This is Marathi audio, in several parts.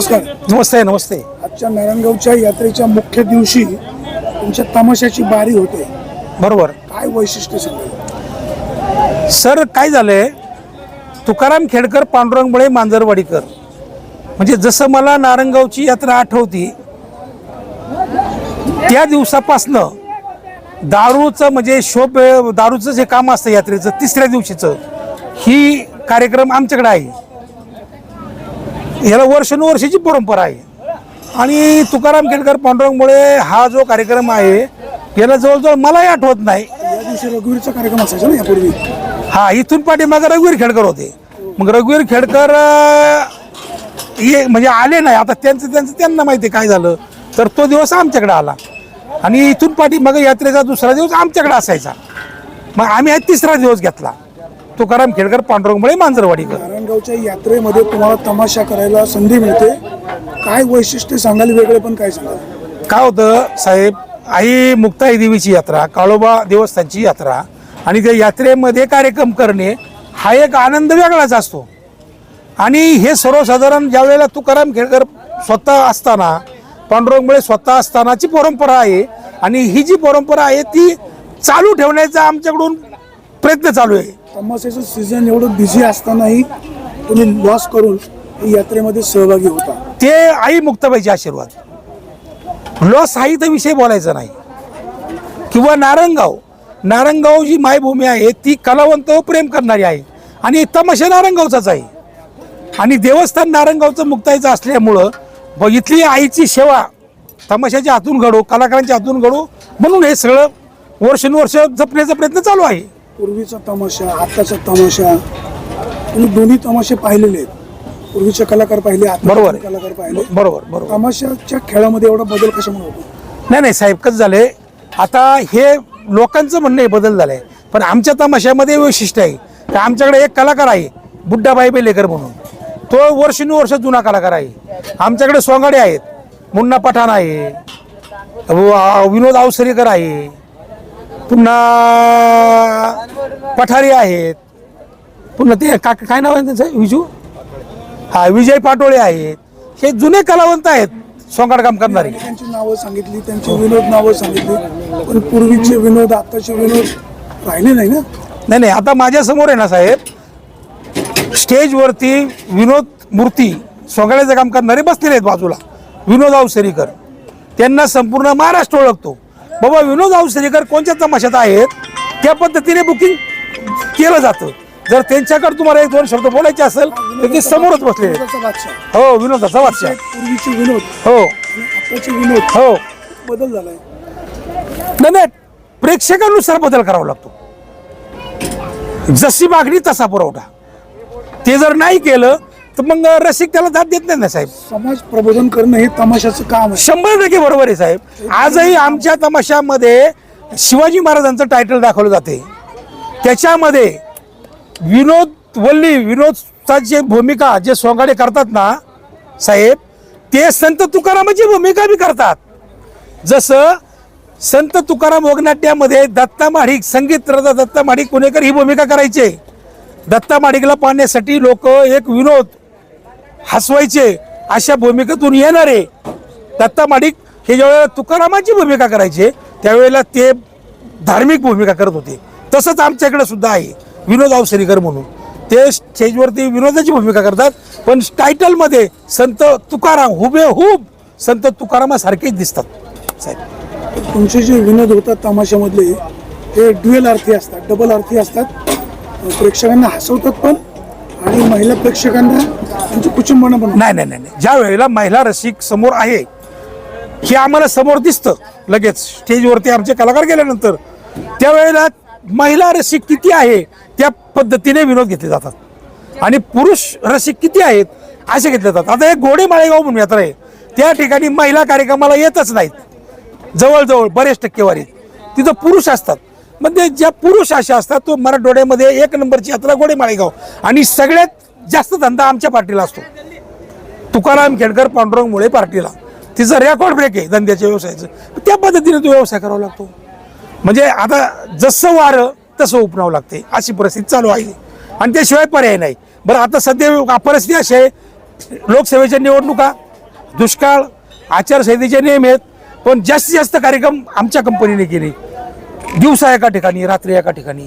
नमस्कार. नमस्ते नमस्ते. आजच्या नारायणगावच्या यात्रेच्या मुख्य दिवशी तुमच्या तमाशाची बारी होते. बरोबर. काय वैशिष्ट्य सांगा सर काय झालंय? तुकाराम खेडकर पांडुरंगमुळे मांजरवाडीकर. म्हणजे जसं मला नारंगावची यात्रा आठवती त्या दिवसापासनं दारूचं म्हणजे शोभ दारूचं जे काम असतं यात्रेचं तिसऱ्या दिवशीचं ही कार्यक्रम आमच्याकडे आहे. याला वर्षानुवर्षाची परंपरा आहे. आणि तुकाराम खेडकर पांडुरंगमुळे हा जो कार्यक्रम आहे याला जवळजवळ मलाही आठवत नाही. या दिवशी रघुवीरचा कार्यक्रम असायचा ना यापूर्वी. हा इथून पाठीमागे रघुवीर खेडकर होते. मग रघुवीर खेडकर ये म्हणजे आले नाही. आता त्यांचं त्यांचं त्यांना माहिती आहे काय झालं. तर तो दिवस आमच्याकडे आला. आणि इथून पाठीमागे यात्रेचा दुसरा दिवस आमच्याकडे असायचा. मग आम्ही हा तिसरा दिवस घेतला. तुकाराम खेडकर पांडुरंगमुळे मांजरवाडीकर. नारायणगावच्या यात्रेमध्ये तुम्हाला तमाशा करायला संधी मिळते. काय वैशिष्ट्य सांगाल? वेगळे पण काय सांगाल? काय होतं साहेब आई मुक्ताई देवीची यात्रा काळोबा देवस्थानची यात्रा आणि त्या यात्रेमध्ये कार्यक्रम करणे हा एक आनंद वेगळाच असतो. आणि हे सर्वसाधारण ज्या वेळेला तुकाराम खेडकर स्वतः असताना पांडुरंगमुळे स्वतः असतानाची परंपरा आहे आणि ही जी परंपरा आहे ती चालू ठेवण्याचा आमच्याकडून प्रयत्न चालू आहे. तमाशाचं सीझन एवढं बिझी असतानाही तुम्ही लॉस करून यात्रेमध्ये सहभागी होता. ते आई मुक्ताबाईचे आशीर्वाद. लॉस आई तर विषय बोलायचा नाही. किंवा नारंगाव. नारंगाव जी मायभूमी आहे ती कलावंत प्रेम करणारी आहे. आणि तमाशा नारंगावचाच आहे. आणि देवस्थान नारंगावचं मुक्ताईचं असल्यामुळं व इथली आईची सेवा तमाशाच्या हातून घडो कलाकारांच्या हातून घडो म्हणून हे सगळं वर्षानुवर्ष जपण्याचा प्रयत्न चालू आहे. पूर्वीचा तमाशा आताचा तमाशा तुम्ही दोन्ही तमाशे पाहिलेले आहेत. पूर्वीचे कलाकार पाहिले बरोबर आताचे. कलाकार पाहिले. बरोबर बरोबर. तमाशाच्या खेळामध्ये एवढा बदल कशामुळे होतो नाही नाही साहेब कसं झालंय? आता हे लोकांचं म्हणणं आहे बदल झालंय. पण आमच्या तमाशामध्ये वैशिष्ट्य आहे. की आमच्याकडे एक कलाकार आहे बुड्डाबाई बेलेकर म्हणून. तो वर्षानुवर्ष जुना कलाकार आहे. आमच्याकडे सोंगाडे आहेत. मुन्ना पठाण आहे. व- विनोद अवसरीकर आहे. पुन्हा पठारी आहेत. पुन्हा ते का काय नाव आहे त्यांचं? विजू? हा विजय पाटोळे आहेत. हे जुने कलावंत आहेत सोंगाड काम करणारे. त्यांची नावं सांगितली त्यांची विनोद नावं सांगितली पण पूर्वीचे विनोद आताचे विनोद राहिले नाही ना? नाही नाही आता माझ्यासमोर आहे ना साहेब. स्टेजवरती विनोद मूर्ती सोंगाड्याचं काम करणारे बसलेले आहेत बाजूला. विनोद अवसरीकर त्यांना संपूर्ण महाराष्ट्र ओळखतो. बाबा विनोद अवसरीकर कोणत्या तमाशात आहेत? त्या पद्धतीने बुकिंग केलं जातं. जर त्यांच्याकडे तुम्हाला एक दोन शब्द बोलायचे असेल तर ते समोरच. विनोदाचा बादशाह. हो विनोदाचा वादशाह पूर्वीचे विनोद. हो. आताचे विनोद. हो. बदल झालाय. नाही नाही. प्रेक्षकानुसार बदल करावा लागतो. जशी मागणी तसा पुरवठा. ते जर नाही केलं तर मग रसिक त्याला दाद देत नाही ना साहेब? समाज प्रबोधन करणं हे तमाशाचं काम आहे. शंभर टक्के बरोबर आहे साहेब. आजही आमच्या तमाशामध्ये शिवाजी महाराजांचं टायटल दाखवलं जाते. त्याच्यामध्ये विनोद वल्ली विनोदचा जे भूमिका जे सोंगाडे करतात ना साहेब ते संत तुकारामाची भूमिका बी करतात. जसं संत तुकाराम वगनाट्यामध्ये दत्ता माडिक संगीत रथा दत्ता माडिक पुणेकर ही भूमिका करायचे. दत्ता माडिकला पाहण्यासाठी लोक एक विनोद हसवायचे अशा भूमिकेतून येणारे दत्ता माडिक हे ज्यावेळेला तुकारामाची भूमिका करायचे त्यावेळेला ते धार्मिक भूमिका करत होते. तसंच आमच्याकडे सुद्धा आहे विनोद अवसरीकर म्हणून. ते स्टेजवरती विनोदाची भूमिका करतात पण टायटलमध्ये संत तुकाराम हुबेहूब संत तुकारामासारखेच दिसतात. साहेब. तुमचे जे विनोद होतात तमाशामधले ते ड्युएल अर्थी असतात डबल अर्थी असतात. प्रेक्षकांना हसवतात पण आणि महिला प्रेक्षकांना त्यांच्या कुचंबना पण नाही नाही नाही नाही. ज्या वेळेला महिला रसिक समोर आहे हे आम्हाला समोर दिसतं. लगेच स्टेजवरती आमचे कलाकार गेल्यानंतर. त्यावेळेला महिला रसिक किती आहे त्या पद्धतीने विनोद घेतले जातात. आणि पुरुष रसिक किती आहेत असे घेतले जातात. आता एक घोडे माळेगाव म्हणून यात्रा आहे. त्या ठिकाणी महिला कार्यक्रमाला येतच नाहीत. जवळजवळ बरेच टक्केवारी. तिथं पुरुष असतात. म्हणजे ज्या पुरुष अशा असतात तो मराठवाड्यामध्ये एक नंबरची यात्रा गोडे माळेगाव आणि सगळ्यात जास्त धंदा आमच्या पार्टीला असतो. तुकाराम खेडकर पांडुरंगमुळे पार्टीला. तिचं रेकॉर्ड ब्रेक आहे धंद्याच्या व्यवसायाचं. त्या पद्धतीने तो व्यवसाय करावा लागतो. म्हणजे आता जसं वारं तसं उपणावं लागते. अशी परिस्थिती चालू आहे. आणि त्याशिवाय पर्याय नाही. बरं आता सध्या परिस्थिती अशी आहे. लोकसेवेच्या निवडणुका दुष्काळ आचारसंहितेचे नियम आहेत. पण जास्तीत जास्त कार्यक्रम आमच्या कंपनीने केले. दिवसा एका ठिकाणी रात्री एका ठिकाणी.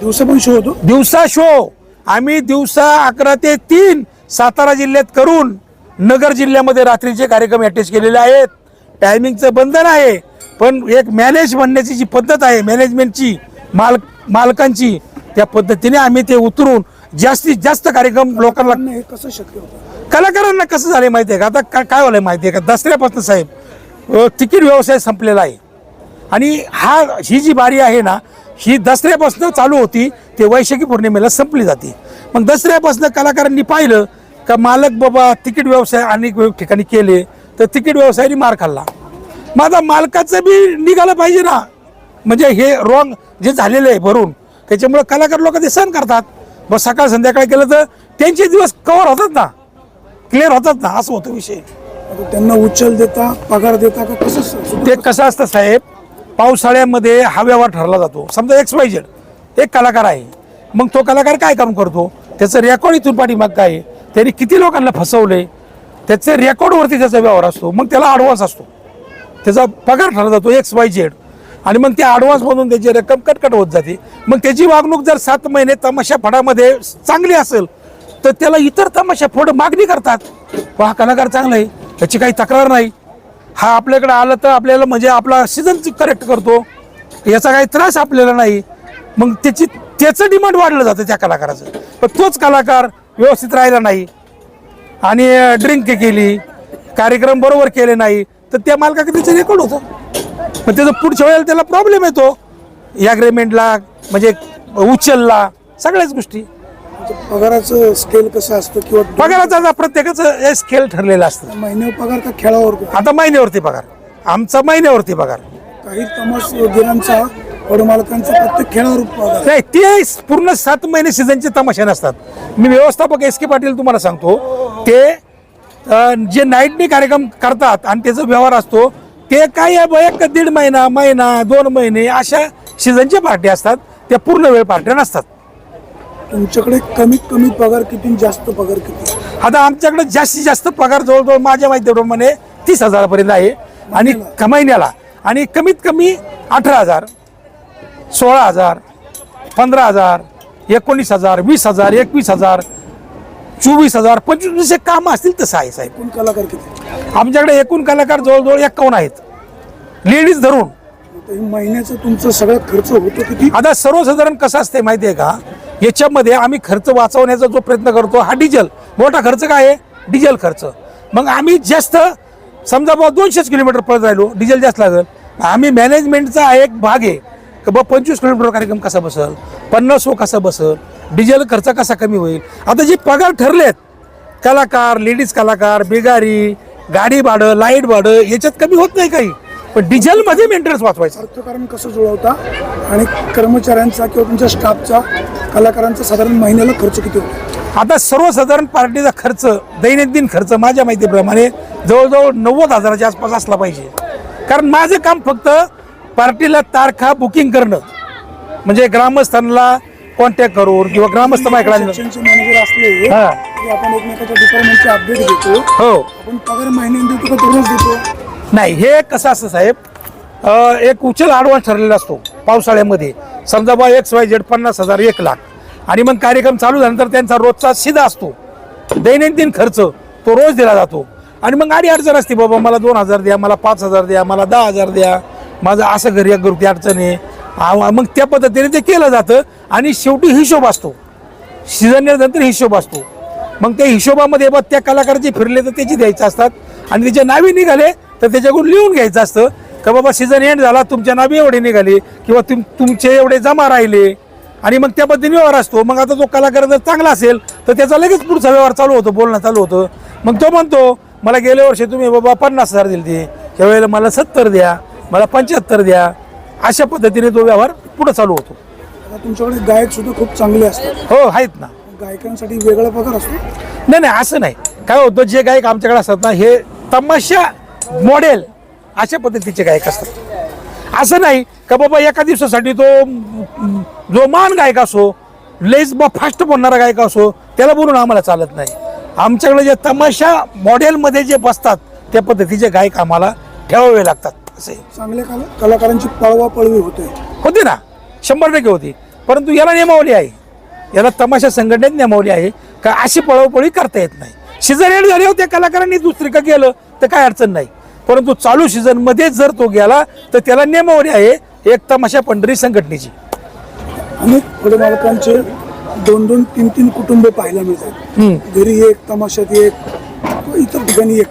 दिवसा पण शो होतो? दिवसा शो आम्ही दिवसा अकरा ते तीन सातारा जिल्ह्यात करून नगर जिल्ह्यामध्ये रात्रीचे कार्यक्रम अटॅच केलेले आहेत. टायमिंगचं बंधन आहे. पण एक मॅनेज म्हणण्याची जी पद्धत आहे मॅनेजमेंटची माल मालकांची त्या पद्धतीने आम्ही ते उतरून जास्तीत जास्त कार्यक्रम लोकांना हे कसं शक्य होतं? कलाकारांना कसं झालं माहिती आहे का? आता काय झालंय माहिती आहे का? दसऱ्यापासून साहेब तिकीट व्यवसाय संपलेला आहे. आणि हा ही जी बारी आहे ना ही दसऱ्यापासून चालू होती ते वैशाखी पौर्णिमेला संपली जाते. मग दसऱ्यापासून कलाकारांनी पाहिलं का मालक बाबा तिकीट व्यवसाय अनेक ठिकाणी केले तर तिकीट व्यवसायाने मार खाल्ला. मग आता मालकाचं बी निघालं पाहिजे ना. म्हणजे हे रॉंग जे झालेलं आहे भरून त्याच्यामुळे कलाकार लोक ते सहन करतात. बस सकाळ संध्याकाळ केलं तर त्यांचे दिवस कव्हर होतात ना. क्लिअर होतात ना असं होतं विषय. त्यांना उचल देता पगार देता का कसं? ते कसं असतं साहेब पावसाळ्यामध्ये हा व्यवहार ठरला जातो. समजा एक्स वाय झेड एक कलाकार आहे. मग तो कलाकार काय काम करतो? त्याचं रेकॉर्ड इथून पाठीमाग काय आहे? त्यांनी किती लोकांना फसवले त्याचे रेकॉर्डवरती त्याचा व्यवहार असतो. मग त्याला ॲडव्हान्स असतो. त्याचा पगार ठरला जातो एक्स वाय झेड आणि मग त्या ॲडव्हान्समधून त्याची रक्कम कटकट होत जाते. मग त्याची वागणूक जर सात महिने तमाशा फडामध्ये चांगली असेल तर त्याला इतर तमाशा फोड मागणी करतात. वा हा कलाकार चांगला आहे. त्याची काही तक्रार नाही. हा आपल्याकडे आला तर आपल्याला म्हणजे आपला सीझन करेक्ट करतो. याचा काही त्रास आपल्याला नाही. मग त्याची त्याचं डिमांड वाढलं जातं त्या कलाकाराचं. पण तोच कलाकार व्यवस्थित राहिला नाही. आणि ड्रिंक केली कार्यक्रम बरोबर केले नाही तर त्या मालकाकडे त्याचं रेकॉर्ड होतं. मग त्याचं पुढच्या वेळेला त्याला प्रॉब्लेम येतो. ॲग्रीमेंटला म्हणजे उचलला सगळ्याच गोष्टी. पगाराचं स्केल कसं असतं किंवा पगाराचा प्रत्येकाचं स्केल ठरलेलं असतं. महिन्यावर पगार का खेळावर? आता महिन्यावरती पगार. आमचा महिन्यावरती पगार. काही तमाशगिरांचा मालकांचा प्रत्येक खेळावर पगार. नाही ते पूर्ण सात महिने सीझनचे तमाशे नसतात. मी व्यवस्थापक एस के पाटील तुम्हाला सांगतो ते जे नाईटने कार्यक्रम करतात आणि त्याचा व्यवहार असतो ते काय एक दीड महिना महिना दोन महिने अशा सीझनच्या पार्टी असतात त्या पूर्ण वेळ पार्ट्या नसतात. तुमच्याकडे कमीत कमी पगार किती आणि जास्त पगार किती? आता आमच्याकडे जास्तीत जास्त पगार जवळजवळ माझ्या माहितीप्रमाणे तीस हजारापर्यंत आहे. आणि महिन्याला? आणि कमीत कमी अठरा हजार सोळा हजार पंधरा हजार एकोणीस हजार वीस हजार एकवीस हजार चोवीस हजार पंचवीस जसे कामं असतील तसं आहे साहेब. कोण कलाकार किती? आमच्याकडे एकूण कलाकार जवळजवळ एकावन्न आहेत. लेडीज धरून. आता हे महिन्याचा तुमचा सगळा खर्च होतो किती? आता सर्वसाधारण कसं असते माहिती आहे का? याच्यामध्ये आम्ही खर्च वाचवण्याचा जो प्रयत्न करतो हा डिझेल. मोठा खर्च काय आहे? डिझेल खर्च. मग आम्ही जास्त समजा बाबा दोनशेच किलोमीटर पळत राहिलो डिझेल जास्त लागेल. आम्ही मॅनेजमेंटचा एक भाग आहे की बाबा पंचवीस किलोमीटर कार्यक्रम कसा बसल पन्नास हो कसा बसल डिझेल खर्च कसा कमी होईल? आता जे पगार ठरलेत कलाकार लेडीज कलाकार बिगारी गाडी भाडं लाइट भाडं याच्यात कमी होत नाही काही. पण डिझेलमध्ये मेंटेनन्स वाचवायचं. अर्थकारण कसं जुळवता आणि कर्मचाऱ्यांचा किंवा तुमच्या स्टाफचा कलाकारांचा साधारण महिन्याला खर्च किती होतो? आता सर्वसाधारण पार्टीचा खर्च दैनंदिन खर्च माझ्या माहितीप्रमाणे जवळजवळ नव्वद हजाराच्या आसपास असला पाहिजे. कारण माझं काम फक्त पार्टीला तारखा बुकिंग करणं. म्हणजे ग्रामस्थांना कॉन्टॅक्ट करून किंवा ग्रामस्थ मॅनेजर असले हा. की आपण एकमेकाच्या डिपार्टमेंटचे अपडेट घेतो. हो. आपण पगार महिन्याने देतो का दररोज देतो? नाही हे कसं असतं साहेब एक उचल आडवान्स ठरलेला असतो पावसाळ्यामध्ये. समजा बा एक्स वाय झेड पन्नास हजार एक लाख. आणि मग कार्यक्रम चालू झाल्यानंतर त्यांचा रोजचा सिधा असतो. दैनंदिन खर्च तो रोज दिला जातो. आणि मग गाडी अडचण असते बाबा मला दोन हजार द्या मला पाच हजार द्या मला दहा हजार द्या माझं असं घरी एक घरती अडचण आहे. आ- मग त्या पद्धतीने ते केलं जातं आणि शेवटी हिशोब असतो. सीझन हिशोब असतो. मग त्या हिशोबामध्ये बघ त्या कलाकाराचे फिरले तर त्याची द्यायचे असतात आणि त्याच्या नावे निघाले तर त्याच्याकडून लिहून घ्यायचं असतं का बाबा सीझन एंड झाला तुमच्या नावे एवढे निघाले किंवा तुम तुमचे एवढे जमा राहिले आणि मग त्या पद्धतीने व्यवहार असतो. मग आता तो कलाकार जर चांगला असेल तर त्याचा लगेच पुढचा व्यवहार चालू होतो बोलणं चालू होतं. मग तो म्हणतो मला गेल्या वर्षी तुम्ही बाबा पन्नास हजार दिले ते त्यावेळेला मला सत्तर द्या मला पंच्याहत्तर द्या. अशा पद्धतीने तो व्यवहार पुढे चालू होतो. आता तुमच्याकडे गायक सुद्धा खूप चांगले असतात. हो आहेत ना. गायकांसाठी वेगळा पगार असतो? नाही नाही असं नाही. काय होतं जे गायक आमच्याकडे असतात ना हे तमाशा मॉडेल अशा पद्धतीचे गायक असतात. असं नाही का बाबा एका दिवसासाठी तो जो मान गायक असो लेस बा फास्ट बोलणारा गायक असो त्याला बोलून आम्हाला चालत नाही. आमच्याकडे जे तमाशा मॉडेलमध्ये जे बसतात त्या पद्धतीचे गायक आम्हाला ठेवावे लागतात. असे. चांगल्या कला कलाकारांची पळवा पळवी होते. होती ना. शंभर टक्के होती. परंतु याला नियमावली आहे. याला तमाशा संघटनेत नियमावली आहे का अशी पळवपळी करता येत नाही. एंड झाले होते कलाकारांनी दुसरी का गेलं तर काय अडचण नाही. परंतु चालू सीझनमध्ये जर तो गेला तर त्याला नियमावली आहे एक तमाशा पंढरी संघटनेची. अनेक फळमालकांचे दोन दोन तीन तीन कुटुंब पाहायला मिळतात. घरी एक तमाशात एक इतर ठिकाणी एक.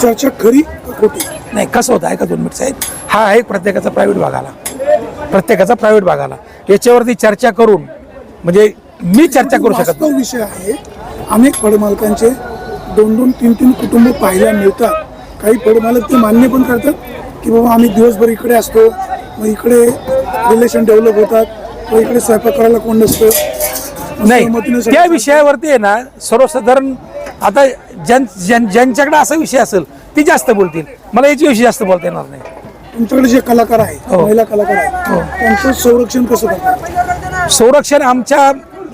चर्चा खरी खोटी? नाही कसं होतं ऐका दोन मिनिट साहेब. हा आहे प्रत्येकाचा प्रायव्हेट भाग आला प्रत्येकाचा प्रायव्हेट भाग आला याच्यावरती चर्चा करून म्हणजे मी चर्चा करू शकत विषय आहे अनेक फळमालकांचे दोन दोन तीन तीन कुटुंब पाहायला मिळतात. काही फळमालक ते मान्य पण करतात की बाबा आम्ही दिवसभर इकडे असतो मग इकडे रिलेशन डेव्हलप होतात व इकडे स्वयंपाक करायला कोण नसतं. नाही त्या विषयावरती आहे ना सर्वसाधारण आता ज्यां ज्यां- ज्यांच्याकडे असा विषय असेल ती जास्त बोलतील. मला याच्याविषयी जास्त बोलता येणार नाही. तुमच्याकडे जे कलाकार आहे हो. महिला कलाकार आहे त्यांचं संरक्षण कसं करतात? संरक्षण आमच्या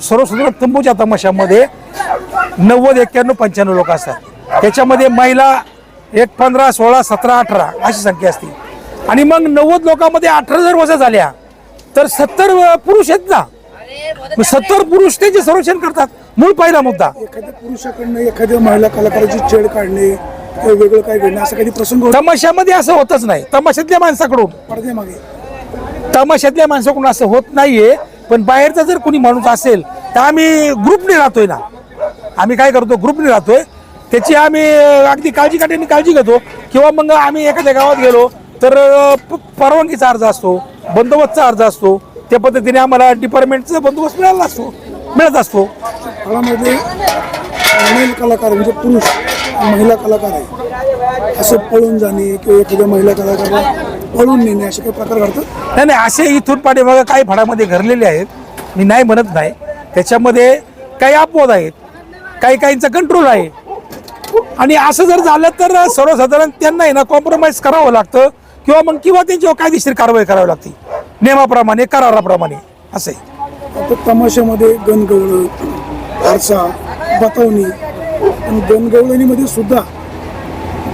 सर्वसाधारण तंबूच्या तमाशामध्ये नव्वद एक्क्याण्णव पंच्याण्णव लोक असतात. त्याच्यामध्ये महिला एक पंधरा सोळा सतरा अठरा अशी संख्या असते आणि मग नव्वद लोकांमध्ये अठरा जर वजा झाल्या तर सत्तर पुरुष आहेत ना? मग सत्तर पुरुष त्याचे संरक्षण करतात मूळ पहिला मुद्दा. एखाद्या पुरुषाकडनं एखाद्या महिला कलाकाराची छेड काढणे किंवा वेगळं काय घडणं असं कधी प्रसंग होता? तमाशामध्ये असं होतच नाही. तमाशातल्या माणसाकडून. पडद्यामागे. तमाशातल्या माणसाकडून असं होत नाहीये. पण बाहेरचा जर कोणी माणूस असेल तर आम्ही ग्रुपने राहतोय ना. आम्ही काय करतो? ग्रुपने राहतोय. त्याची आम्ही अगदी काळजी काढण्याची काळजी घेतो. किंवा मग आम्ही एखाद्या गावात गेलो तर परवानगीचा अर्ज असतो बंदोबस्तचा अर्ज असतो. त्या पद्धतीने आम्हाला डिपार्टमेंटचा बंदोबस्त मिळाला असतो मिळत असतो. फळामध्ये मेल कलाकार म्हणजे पुरुष महिला कलाकार आहे. असं पळून जाणे किंवा एखाद्या महिला कलाकाराला पळून नेणे असे काही प्रकार घडतात? नाही नाही असे इथून पाठीमागं काही फळामध्ये घडलेले आहेत. मी नाही म्हणत नाही. त्याच्यामध्ये काही अपवाद आहेत. काही काहींचा कंट्रोल आहे. आणि असं जर झालं तर सर्वसाधारण त्यांना आहे ना कॉम्प्रोमाइज करावं लागतं. किंवा मग किंवा त्यांच्यावर कायदेशीर कारवाई करावी लागते. नियमाप्रमाणे कराराप्रमाणे. असे आता तमाशामध्ये गणगवळण आरसा बतावणी पण गणगवळणीमध्ये सुद्धा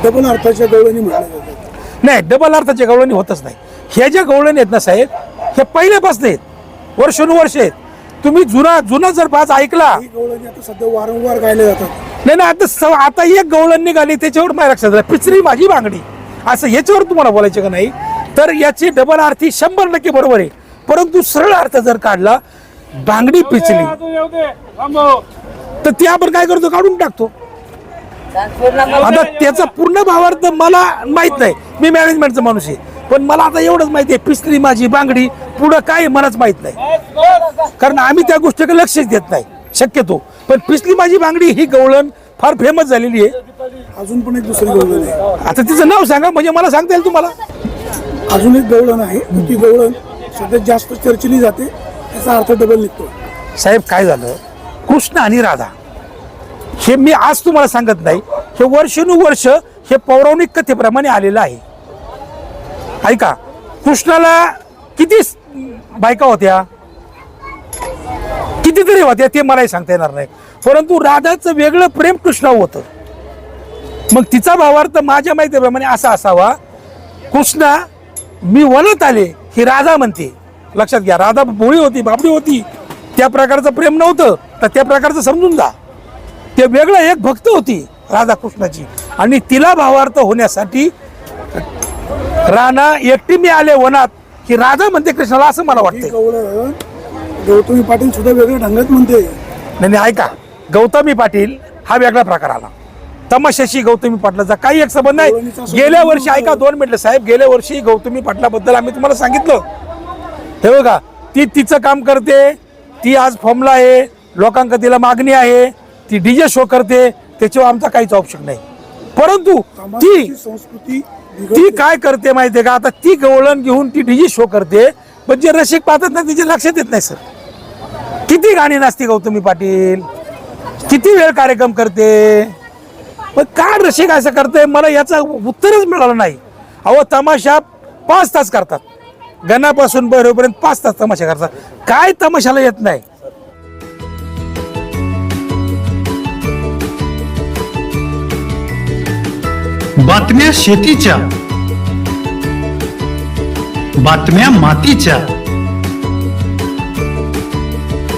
डबल अर्थाच्या गवळणी म्हटल्या जातात. नाही डबल अर्थाच्या गवळणी होतच नाही. ह्या ज्या गवळणी आहेत ना साहेब हे पहिल्यापासून आहेत. वर्षानुवर्ष आहेत. तुम्ही जुना जुना जर पाच ऐकला गवळणी आता सध्या वारंवार गायल्या जातात. नाही ना आता आता एक गवळण निघाली त्याच्यावर माझ्या लक्षात आलं पिचरी माझी बांगडी. असं याच्यावर तुम्हाला बोलायचं का नाही? तर याची डबल अर्थी शंभर टक्के बरोबर आहे. परंतु सरळ अर्थ जर काढला बांगडी पिचली. तर ती आपण काय करतो? काढून टाकतो. आता त्याचा पूर्ण भावार्थ मला माहीत नाही. मी मॅनेजमेंटचा माणूस आहे. पण मला आता एवढंच माहिती आहे पिचली माझी बांगडी पुढं काय मलाच माहीत नाही. कारण आम्ही त्या गोष्टीकडे लक्षच देत नाही. शक्यतो. पण पिचली माझी बांगडी ही गवळण फार फेमस झालेली आहे. अजून पण एक दुसरी गवळण आहे. आता तिचं नाव सांगा म्हणजे मला सांगता येईल तुम्हाला. अजून एक गवळण आहे ती गवळण. सध्या जास्त चर्चिली जाते त्याचा अर्थ डबल निघतो साहेब काय झालं? कृष्ण आणि राधा. हे मी आज तुम्हाला सांगत नाही हे वर्षानुवर्ष हे पौराणिक कथेप्रमाणे आलेलं आहे. ऐका कृष्णाला किती बायका होत्या? कितीतरी होत्या ते मलाही सांगता येणार नाही. परंतु राधाचं वेगळं प्रेम कृष्णावर होतं. मग तिचा भावार्थ माझ्या माहितीप्रमाणे असा असावा कृष्णा मी वनात आले ही राधा म्हणते. लक्षात घ्या राधा भोळी होती बाबडी होती. त्या प्रकारचं प्रेम नव्हतं तर त्या प्रकारचं समजून जा. ते वेगळं एक भक्त होती राधा कृष्णाची. आणि तिला भावार्थ होण्यासाठी राणा एकटी मी आले वनात ही राधा म्हणते कृष्णाला असं मला वाटतं गौतमी पाटील सुद्धा वेगळ्या ढंगात म्हणते. नाही नाही, ऐका. गौतमी पाटील हा वेगळा प्रकार आला. तमाशाशी गौतमी पाटलाचा काही एक संबंध नाही. गेल्या वर्षी. ऐका दोन मिनिटं साहेब गेल्या वर्षी गौतमी पाटलाबद्दल आम्ही तुम्हाला सांगितलं. हे बघा ती तिचं काम करते ती आज फॉर्मला आहे लोकांक तिला मागणी आहे ती डीजे शो करते त्याच्यावर आमचा काहीच ऑप्शन नाही. परंतु ती संस्कृती ती. काय करते माहितीये का? आता ती गवळण घेऊन ती डीजे शो करते पण जे रसिक पाहतात ना तिचे लक्षात येत नाही सर. किती गाणी नाचते गौतमी पाटील? किती वेळ कार्यक्रम करते? पण का रसिक असं करते मला याचं उत्तरच मिळालं नाही. अहो तमाशा पाच तास करतात. गणापासून बरोपर्यंत पाच तास तमाशा करतात. काय तमाशाला येत नाही? बातम्या शेतीच्या. बातम्या मातीच्या.